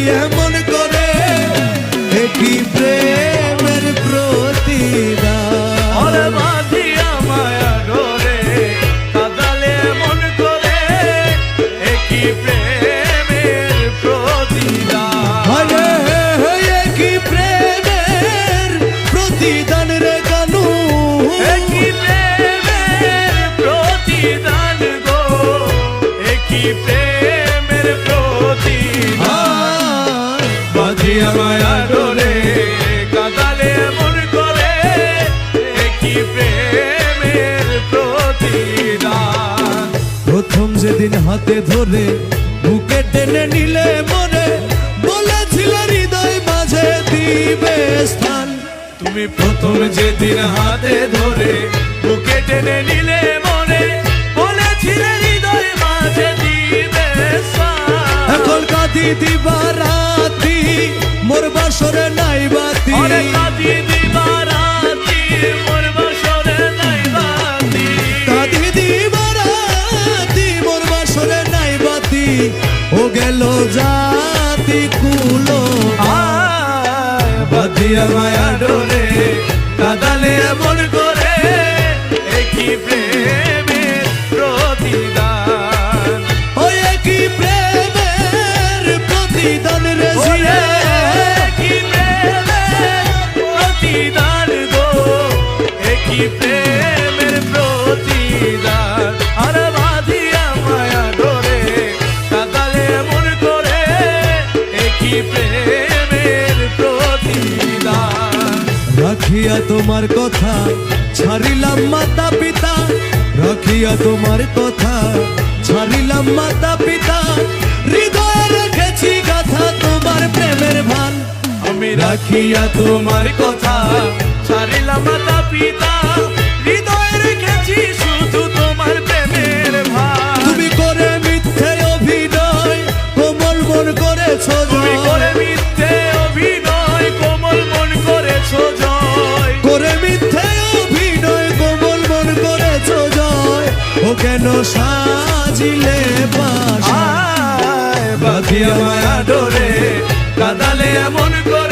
কাদালিয়ে মন করে একই প্রেমের প্রতিদান। ওরে বাঁধিয়া মায়া ডোরে কাদালে মন করে প্রেমের প্রতিদান। প্রেমের প্রতিদান রে কানু একই প্রেমের প্রতিদান গো একই প্রেমের প্রেমের প্রতিদান প্রথম যেদিন হাতে ধরে বুকে টেনে নিলে মনে বলেছিল হৃদয় মাঝে দিবে স্থান তুমি প্রথম যেদিন হাতে ধরে বুকে টেনে নিলে মনে বলেছিলে হৃদয় মাঝে দিবে। এখন কাঁদি দিবা রাতি, মোর বাসরে নাই বাঁধিয়া মায়া ডোরে কাদালে এমন করে একই প্রেমের প্রতিদান ওই একই প্রেমের প্রতিদান রে জিয়া। কি প্রেমের প্রতিদান গো একই প্রেমের প্রতিদান আর বাঁধিয়া মায়া ডোরে কাদালে মন করে একই প্রেমের রাখিয়া তোমার কথা, ছাড়িলাম মাতা পিতা, রাখিয়া তোমার কথা, ছাড়িলাম মাতা পিতা, হৃদয়ে রেখেছি কথা তোমার প্রেমের ভান। আমি রাখিয়া তোমার কথা, ছাড়িলাম মাতা পাশা আয় বাঁধিয়া মায়া ডোরে কাদালে এমন করে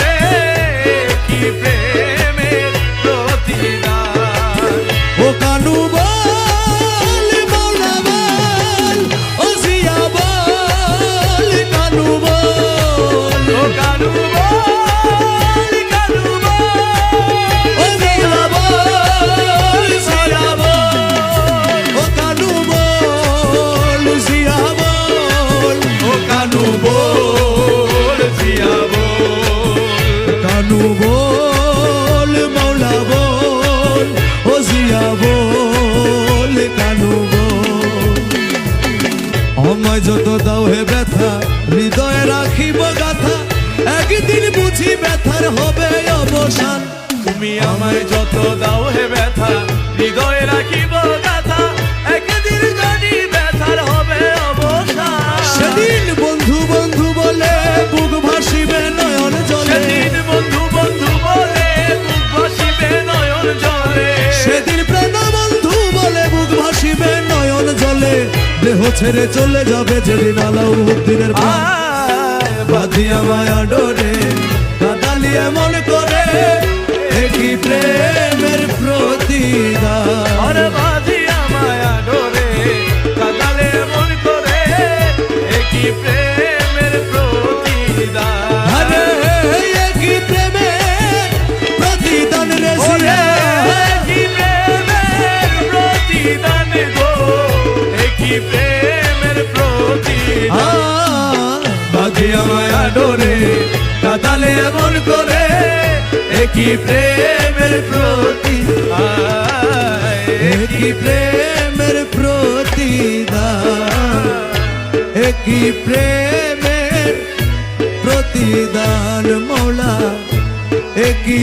আমায় যত দাও হে ব্যথা, হৃদয়ে রাখিব গাথা। একদিন বুঝি ব্যথার হবে অবসান। তুমি আমায় যত দাও হে ব্যথা, হৃদয়ে রাখিব গাথা। দেহ ছেড়ে চলে যাবে যেদিন আলাউদ্দিনের বাদিয়া মায়া ডোরে মায়া কাদালে এমন করে, একই প্রেমের প্রতি একই প্রেমের প্রতি একই প্রেমের প্রতিদান মৌলা, একই